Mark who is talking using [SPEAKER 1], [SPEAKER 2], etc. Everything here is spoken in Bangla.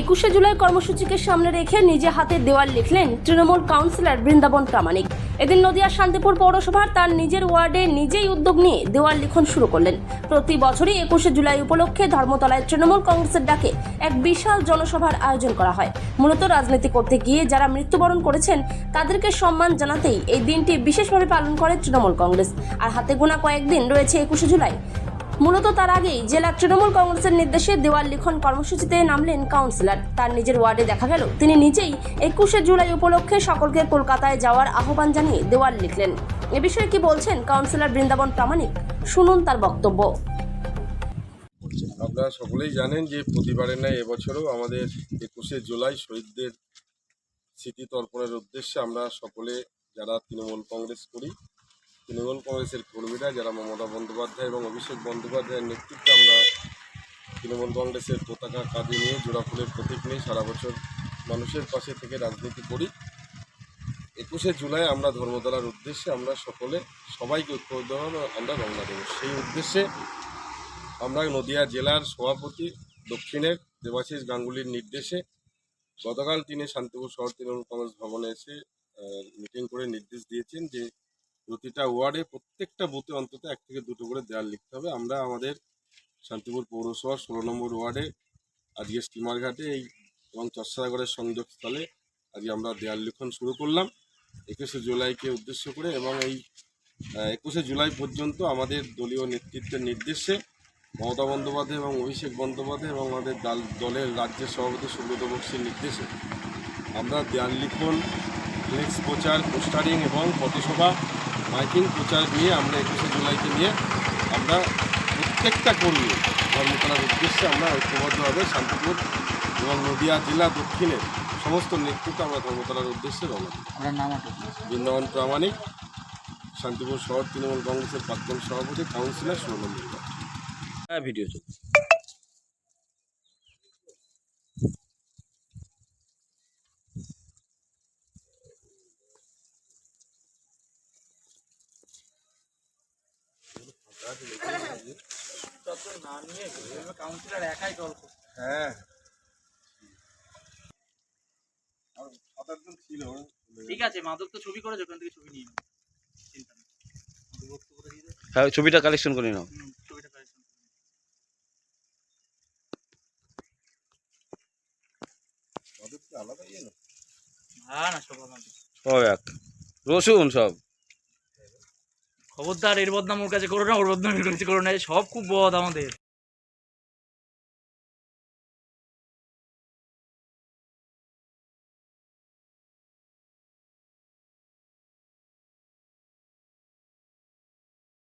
[SPEAKER 1] একুশে জুলাই কর্মসূচিকে সামনে রেখে নিজে হাতে দেওয়াল লিখলেন তৃণমূল কাউন্সিলর বৃন্দাবন প্রামাণিক। এদিন নদিয়ার শান্তিপুর পৌরসভার তার নিজের ওয়ার্ডে নিজেই উদ্যোগ নিয়ে দেওয়াল লিখন শুরু করলেন। প্রতি বছরই একুশে জুলাই উপলক্ষে ধর্মতলায় তৃণমূল কংগ্রেসের ডাকে এক বিশাল জনসভার আয়োজন করা হয়। মূলত রাজনীতি করতে গিয়ে যারা মৃত্যুবরণ করেছেন, তাদেরকে সম্মান জানাতেই এই দিনটি বিশেষভাবে পালন করে তৃণমূল কংগ্রেস। আর হাতে গোনা কয়েকদিন রয়েছে একুশে জুলাই। মূলত তার আগেই জেলা তৃণমূল কংগ্রেসের নির্দেশে দেওয়াল লিখন কর্মসূচিতে নামলেন কাউন্সিলর। তার নিজের ওয়ার্ডে দেখা গেল, তিনি নিজেই একুশে জুলাই উপলক্ষে সকলকে কলকাতায় যাওয়ার আহ্বান জানিয়ে দেওয়াল লিখলেন। এ বিষয়ে কি বলছেন কাউন্সিলর বৃন্দাবন প্রামাণিক? শুনুন তার বক্তব্য।
[SPEAKER 2] আপনারা সকলেই জানেন যে প্রতিবারের ন্যায় এবছরও আমাদের একুশে জুলাই শহীদদের স্মৃতি তর্পণের উদ্দেশ্যে আমরা সকলে যারা তৃণমূল কংগ্রেস করি তৃণমূল কংগ্রেসের কর্মীরা, যারা মমতা বন্দ্যোপাধ্যায় এবং অভিষেক বন্দ্যোপাধ্যায়ের নেতৃত্বে আমরা তৃণমূল কংগ্রেসের পতাকা কাঁধে নিয়ে জোড়া ফুলের প্রতীক নিয়ে সারা বছর মানুষের পাশে থেকে রাজনীতি করি। একুশে জুলাই আমরা ধর্মতলার উদ্দেশ্যে আমরা সকলে সবাইকে ঐক্যবদ্ধ আমরা রওনা দেবো। সেই উদ্দেশ্যে আমরা নদিয়া জেলার সভাপতি, দক্ষিণের দেবাশিস গাঙ্গুলির নির্দেশে গতকাল তিনি শান্তিপুর শহর তৃণমূল কংগ্রেস ভবনে এসে মিটিং করে নির্দেশ দিয়েছেন যে প্রতিটা ওয়ার্ডে প্রত্যেকটা বুথে অন্তত এক থেকে দুটো করে দেয়াল লিখতে হবে। আমরা আমাদের শান্তিপুর পৌরসভার ষোলো নম্বর ওয়ার্ডে আজকে স্টিমার ঘাটে এই এবং চর্চাগড়ের সংযোগস্থলে আজকে আমরা দেয়াল লিখন শুরু করলাম। একুশে জুলাইকে উদ্দেশ্য করে এবং এই একুশে জুলাই পর্যন্ত আমাদের দলীয় নেতৃত্বের নির্দেশে মমতা বন্দ্যোপাধ্যায় এবং অভিষেক বন্দ্যোপাধ্যায় এবং আমাদের দাল- দলের রাজ্যের সভাপতি সুব্রত বক্সির নির্দেশে আমরা দেয়াল লিখন, ফ্লেক্স প্রচার, পোস্টারিং এবং পথসভা মাইকিং প্রচার নিয়ে আমরা একুশে জুলাইকে নিয়ে আমরা প্রত্যেকটা কর্মী ধর্মতলার উদ্দেশ্যে আমরা ঐক্যবদ্ধভাবে শান্তিপুর এবং নদিয়া জেলা দক্ষিণের সমস্ত নেতৃত্ব আমরা ধর্মতলার উদ্দেশ্যে রওনা বৃন্দাবন প্রামাণিক শান্তিপুর শহর তৃণমূল কংগ্রেসের প্রাক্তন সভাপতি কাউন্সিলর মিত্র
[SPEAKER 3] হ্যাঁ
[SPEAKER 2] হ্যাঁ ছিল।
[SPEAKER 4] ঠিক আছে মাদক তো ছবি করেছে ওখান থেকে ছবি নিয়ে।
[SPEAKER 3] হ্যাঁ ছবিটা কালেকশন করে নাও।
[SPEAKER 4] ছবিটা correction করে নাও।
[SPEAKER 2] তাদের কি আলাদা ইয়ে না
[SPEAKER 4] সব
[SPEAKER 3] রসুন সব।
[SPEAKER 4] খবরদার, এর বদনাম ওর কাছে করো না, ওর বদনাম এর কাছে করো না সব খুব বদ আমাদের।